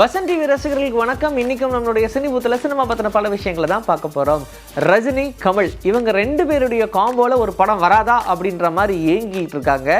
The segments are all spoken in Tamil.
வசந்த் டிவி ரசிகர்களுக்கு வணக்கம். இன்னைக்கும் நம்மளுடைய சினிபூத்தில் சினிமா பற்றின பல விஷயங்களை தான் பார்க்க போகிறோம் ரஜினி கமல் இவங்க ரெண்டு பேருடைய காம்போவில் ஒரு படம் வராதா அப்படின்ற மாதிரி ஏங்கிட்டு இருக்காங்க.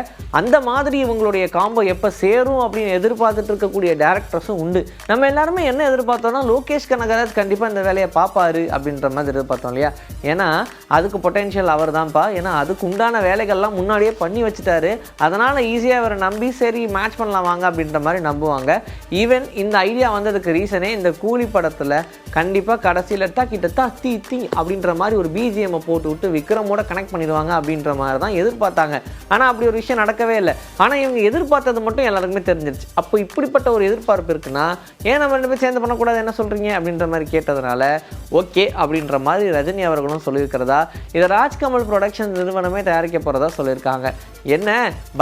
அந்த மாதிரி இவங்களுடைய காம்போ எப்போ சேரும் அப்படின்னு எதிர்பார்த்துட்டு இருக்கக்கூடிய டேரக்டர்ஸும் உண்டு. நம்ம எல்லாருமே என்ன எதிர்பார்த்தோம்னா லோகேஷ் கனகராஜ் கண்டிப்பாக இந்த வேலையை பார்ப்பாரு அப்படின்ற மாதிரி எதிர்பார்த்தோம் இல்லையா? ஏன்னா அதுக்கு பொட்டென்ஷியல் அவர் தான்ப்பா ஏன்னா அதுக்கு உண்டான வேலைகள்லாம் முன்னாடியே பண்ணி வச்சுட்டாரு. அதனால் ஈஸியாக அவரை நம்பி சரி மேட்ச் பண்ணலாம் வாங்க அப்படின்ற மாதிரி நம்புவாங்க. ஈவன் இந்த ஐடியா வந்ததுக்கு ரீசனே இந்த கூலி படத்தில் கண்டிப்பாக கடைசியில் கிட்டத்தா தீ தீ அப்படின்ற மாதிரி ஒரு பிஜிஎம்மை போட்டு விட்டு விக்ரமோட கனெக்ட் பண்ணிடுவாங்க அப்படின்ற மாதிரி தான் எதிர்பார்த்தாங்க. ஆனால் அப்படி ஒரு விஷயம் நடக்கவே இல்லை. ஆனால் இவங்க எதிர்பார்த்தது மட்டும் எல்லாருக்குமே தெரிஞ்சிருச்சு. அப்போ இப்படிப்பட்ட ஒரு எதிர்பார்ப்பு இருக்குன்னா ஏன் நம்ம ரெண்டு பேரும் சேர்ந்து பண்ணக்கூடாது? என்ன சொல்கிறீங்க அப்படின்ற மாதிரி கேட்டதுனால ஓகே அப்படின்ற மாதிரி ரஜினி அவர்களும் சொல்லியிருக்கிறதா? இதை ராஜ்கமல் ப்ரொடக்ஷன் நிறுவனமே தயாரிக்க போகிறதா சொல்லியிருக்காங்க. என்ன?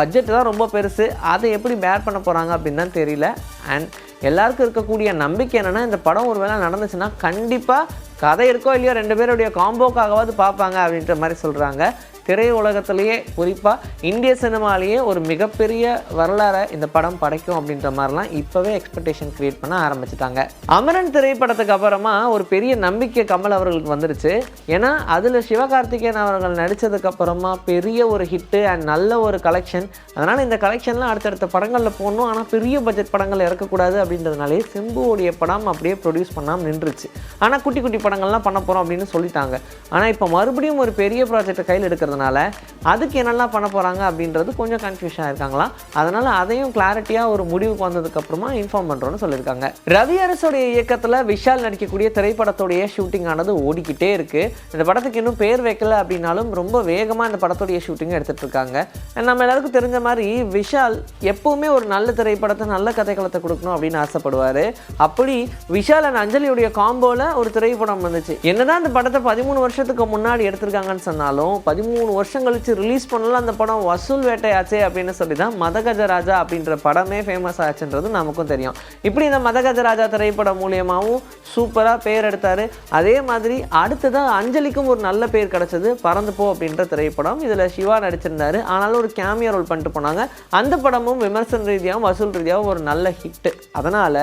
பட்ஜெட் தான் ரொம்ப பெருசு. அதை எப்படி பேர் பண்ண போகிறாங்க அப்படின்னு தான் தெரியல. அண்ட் எல்லாருக்கும் இருக்கக்கூடிய நம்பிக்கை என்னென்னா இந்த படம் ஒரு வேளை நடந்துச்சுன்னா கண்டிப்பாக கதை இருக்கோ இல்லையோ ரெண்டு பேருடைய காம்போக்காகவாவது பார்ப்பாங்க அப்படின்ற மாதிரி சொல்கிறாங்க திரையுலகத்திலேயே குறிப்பாக இந்திய சினிமாலேயே ஒரு மிகப்பெரிய வரலாறை இந்த படம் படைக்கும் அப்படின்ற மாதிரிலாம் இப்போவே எக்ஸ்பெக்டேஷன் க்ரியேட் பண்ண ஆரம்பிச்சிட்டாங்க. அமரன் திரைப்படத்துக்கு அப்புறமா ஒரு பெரிய நம்பிக்கை கமல் அவர்களுக்கு வந்துருச்சு. ஏன்னா அதில் சிவகார்த்திகேயன் அவர்கள் நடித்ததுக்கு அப்புறமா பெரிய ஒரு ஹிட்டு அண்ட் நல்ல ஒரு கலெக்ஷன் அதனால் இந்த கலெக்ஷன்லாம் அடுத்தடுத்த படங்களில் போடணும். ஆனால் பெரிய பட்ஜெட் படங்கள் இறக்கக்கூடாது அப்படின்றதுனாலே சிம்புவோடைய படம் அப்படியே ப்ரொடியூஸ் பண்ணாமல் நின்றுச்சு. ஆனால் குட்டி குட்டி படங்கள்லாம் பண்ண போகிறோம் அப்படின்னு சொல்லிட்டாங்க. ஆனால் இப்போ மறுபடியும் ஒரு பெரிய ப்ராஜெக்டை கையில் எடுக்கிறது இருக்கிறதுனால அதுக்கு என்னெல்லாம் பண்ண போகிறாங்க அப்படின்றது கொஞ்சம் கன்ஃபியூஷனாக இருக்காங்களாம். அதனால் அதையும் கிளாரிட்டியாக ஒரு முடிவுக்கு வந்ததுக்கப்புறமா இன்ஃபார்ம் பண்ணுறோன்னு சொல்லியிருக்காங்க. ரவி அரசுடைய இயக்கத்தில் விஷால் நடிக்கக்கூடிய திரைப்படத்துடைய ஷூட்டிங் ஆனது ஓடிக்கிட்டே இருக்குது இந்த படத்துக்கு இன்னும் பேர் வைக்கல அப்படின்னாலும் ரொம்ப வேகமாக இந்த படத்துடைய ஷூட்டிங் எடுத்துகிட்டு இருக்காங்க. நம்ம எல்லாருக்கும் தெரிஞ்ச மாதிரி விஷால் எப்போவுமே ஒரு நல்ல திரைப்படத்தை நல்ல கதைக்களத்தை கொடுக்கணும் அப்படின்னு ஆசைப்படுவார். அப்படி விஷால் அண்ட் அஞ்சலியுடைய காம்போவில் ஒரு திரைப்படம் வந்துச்சு. என்னதான் அந்த படத்தை பதிமூணு வருஷத்துக்கு முன்னாடி எடுத்திருக்காங்கன்னு சொன்னாலும் பதிமூணு வருஷம் கழிச்சு ரிலீஸ் பண்ணலாம் அந்த படம் வசூல் வேட்டையாச்சே அப்படின்னு சொல்லி தான் மதகஜராஜா அப்படின்ற படமே ஃபேமஸ் ஆச்சுன்றது நமக்கும் தெரியும். இப்படி இந்த மதகஜராஜா திரைப்படம் மூலியமாகவும் சூப்பராக பேர் எடுத்தார். அதே மாதிரி அடுத்ததாக அஞ்சலிக்கும் ஒரு நல்ல பேர் கிடச்சது பறந்து போ அப்படின்ற திரைப்படம். இதில் சிவா நடிச்சிருந்தாரு. ஆனாலும் ஒரு கேமியா ரோல் பண்ணிட்டு போனாங்க. அந்த படமும் விமர்சன ரீதியாகவும் வசூல் ரீதியாகவும் ஒரு நல்ல ஹிட்டு அதனால்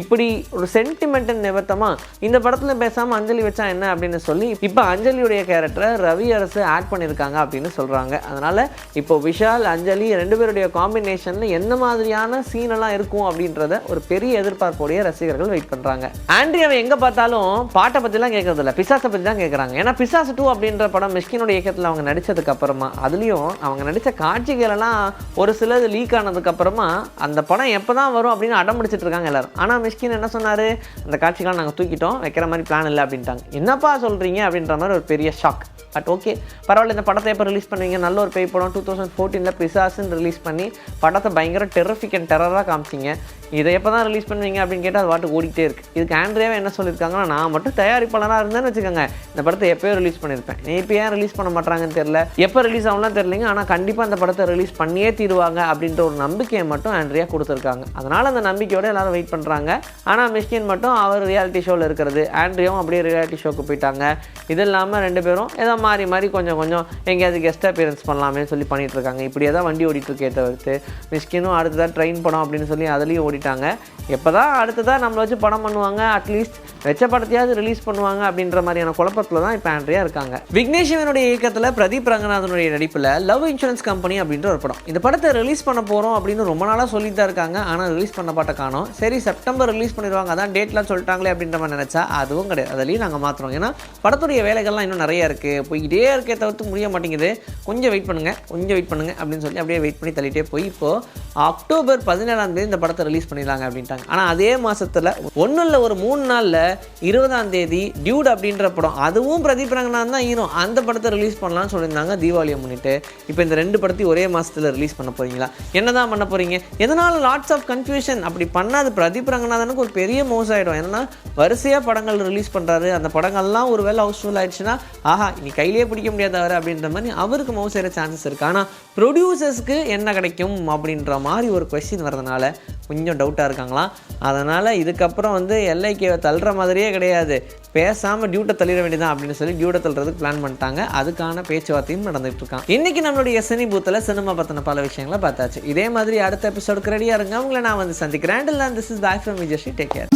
இப்படி ஒரு சென்டிமெண்ட் நிமித்தமாக இந்த படத்தில் பேசாமல் அஞ்சலி வச்சா என்ன அப்படின்னு சொல்லி இப்போ அஞ்சலியுடைய கேரக்டரை ரவி அரசு ஆட் பண்ணியிருக்காங்க அப்படின்னு சொல்கிறாங்க அதனால் இப்போ விஷால் அஞ்சலி ரெண்டு பேருடைய காம்பினேஷனில் என்ன மாதிரியான சீனெல்லாம் இருக்கும் அப்படின்றத ஒரு பெரிய எதிர்பார்ப்போடைய ரசிகர்கள் வெயிட் பண்ணுறாங்க ஆண்ட்ரியாவை எங்கே பார்த்தாலும் பாட்டை பற்றிலாம் கேட்கறதில்ல பிசாசை பற்றி தான் கேட்குறாங்க ஏன்னா பிசாசு டூ அப்படின்ற படம் மிஷ்கினோட இயக்கத்தில் அவங்க நடித்ததுக்கு அப்புறமா அதுலேயும் அவங்க நடித்த காட்சிகளெல்லாம் ஒரு சிலது லீக் ஆனதுக்கப்புறமா அந்த படம் எப்போ தான் வரும் அப்படின்னு அடம் பிடிச்சிட்டு இருக்காங்க எல்லாரும். ஆனால் மிஷ்கின் என்ன சொன்னார்? அந்த காட்சிகளை நாங்கள் தூக்கிட்டோம் வைக்கிற மாதிரி பிளான் இல்லை அப்படின்ட்டாங்க. என்னப்பா சொல்கிறீங்க அப்படின்ற மாதிரி ஒரு பெரிய ஷாக் பட் ஓகே பரவாயில்ல இந்த படத்தை எப்போ ரிலீஸ் பண்ணுவீங்க? நல்ல ஒரு பேய் படம் டூ தௌசண்ட் ஃபோர்டீனில் பிசாசுன்னு ரிலீஸ் பண்ணி படத்தை பயங்கர டெரஃபிக் அண்ட் டெரராக காமிச்சிங்க. இதை எப்போ தான் ரிலீஸ் பண்ணுவீங்க அப்படின்னு கேட்டால் அது பாட்டு ஓடிட்டே இருக்குது இதுக்கு ஆண்ட்ரியாவே என்ன சொல்லியிருக்காங்கன்னா நான் மட்டும் தயாரிப்பாளராக இருந்தேன்னு வச்சுக்கோங்க. இந்த படத்தை எப்போயோ ரிலீஸ் பண்ணியிருப்பேன். நீ இப்போ ஏன் ரிலீஸ் பண்ண மாட்டாங்கன்னு தெரியல. எப்போ ரிலீஸ் ஆகலாம் தெரிலிங்க ஆனால் கண்டிப்பாக அந்த படத்தை ரிலீஸ் பண்ணியே தீருவாங்க அப்படின்ற ஒரு நம்பிக்கையை மட்டும் ஆண்ட்ரியா கொடுத்துருக்காங்க. அதனால் அந்த நம்பிக்கையோடு எல்லாரும் வெயிட் பண்ணுறாங்க ஆனால் மிஷ்கின் மட்டும் அவர் ரியாலிட்டி ஷோவில் இருக்கிறது. ஆண்ட்ரியாவும் அப்படியே ரியாலிட்டி ஷோக்கு போயிட்டாங்க. இது இல்லாமல் ரெண்டு பேரும் ஏதோ மாறி மாறி கொஞ்சம் கொஞ்சம் எங்கேயாவது கெஸ்ட் அப்பியரன்ஸ் பண்ணலாமே சொல்லி பண்ணிட்டு இருக்காங்க இப்படியே தான் வண்டி ஓடிட்டுருக்கே தவிர்த்து மிஸ்கினும் அடுத்ததான் ட்ரெயின் படம் அப்படின்னு சொல்லி அதுலேயும் ஓடிட்டாங்க. எப்போ தான் அடுத்ததாக நம்மளை வச்சு படம் பண்ணுவாங்க அட்லீஸ்ட் வெச்ச படத்தையாவது ரிலீஸ் பண்ணுவாங்க அப்படின்ற மாதிரியான குழப்பத்தில் தான் இப்போ ஆண்ட்ரியா இருக்காங்க. விக்னேஷ்வனுடைய இயக்கத்தில் பிரதீப் ரங்கநாதனுடைய நடிப்பில் லவ் இன்சூரன்ஸ் கம்பெனி அப்படின்ற ஒரு படம். இந்த படத்தை ரிலீஸ் பண்ண போகிறோம் அப்படின்னு ரொம்ப நாளாக சொல்லி தான் இருக்காங்க. ஆனால் ரிலீஸ் பண்ண பாட்டை காணும். சரி செப்டம்பர் ரிலீஸ் பண்ணிடுவாங்க. அதான் டேட்லாம் சொல்லிட்டாங்களே அப்படின்ற மாதிரி நினச்சா அதுவும் கிடையாது. அதுலேயும் நாங்கள் மாற்றுறோம் ஏன்னா படத்துடைய வேலைகள்லாம் இன்னும் நிறைய இருக்குது போய்கிட்டே இருக்கே தவிர்த்து முடிய மாட்டேங்குது. கொஞ்சம் வெயிட் பண்ணுங்கள் கொஞ்சம் வெயிட் பண்ணுங்கள் அப்படின்னு சொல்லி அப்படியே வெயிட் பண்ணி தள்ளிட்டே போய் இப்போது அக்டோபர் பதினேழாம் தேதி இந்த படத்தை ரிலீஸ் பண்ணிடலாங்க அப்படின்ட்டாங்க. ஆனால் அதே மாதத்தில் ஒன்றும் இல்லை ஒரு மூணு நாளில் இருபதாம் தேதி டியூட் அப்படின்ற படம் அதுவும் பிரதீப் ரங்கநாதன் தான் ஹீரோ அந்த படத்தை ரிலீஸ் பண்ணலாம்னு சொல்லியிருந்தாங்க தீபாவளியை முன்னிட்டு இப்போ இந்த ரெண்டு படத்தையும் ஒரே மாதத்தில் ரிலீஸ் பண்ண போகிறீங்களா என்ன தான் பண்ண போகிறீங்க எதனால் லாட்ஸ் ஆஃப் கன்ஃபியூஷன் அப்படி பண்ணாது பிரதீப் ரங்கநாதனுக்கு ஒரு பெரிய மோஸ் ஆகிடும் ஏன்னா வரிசையாக படங்கள் ரிலீஸ் பண்ணுறாரு அந்த படங்கள்லாம் ஒரு வேலை ஹவுஸ்ஃபுல் ஆயிடுச்சுன்னா ஆஹா இனி கையிலேயே பிடிக்க முடியாத அவர் அப்படின்ற மாதிரி அவருக்கு மவுஸ் ஆகிற சான்சஸ் இருக்குது ஆனால் ப்ரொடியூசர்ஸ்க்கு என்ன கிடைக்கும் அப்படின்ற மாதிரி ஒரு கொஸ்டின் வரதுனால கொஞ்சம் டவுட்டாக இருக்காங்களாம். அதனால் இதுக்கப்புறம் வந்து எல்ஐகேவை தள்ளுற மாதிரி மாதிரியே கிடையாது. பேசாமல் டியூட்டை தள்ளிட வேண்டியதான் அப்படின்னு சொல்லி டியூட்டை தள்ளுறதுக்கு பிளான் பண்ணிட்டாங்க. அதுக்கான பேச்சுவார்த்தையும் நடந்துட்டு இருக்கான் இன்னைக்கு நம்மளுடைய சினி பூத்தில் சினிமா பற்றின பல விஷயங்களை பார்த்தாச்சு. இதே மாதிரி அடுத்த எபிசோடுக்கு ரெடியாக இருங்க. உங்களை நான் வந்து சந்திக்கிறேன். And this is boy from Vijay take care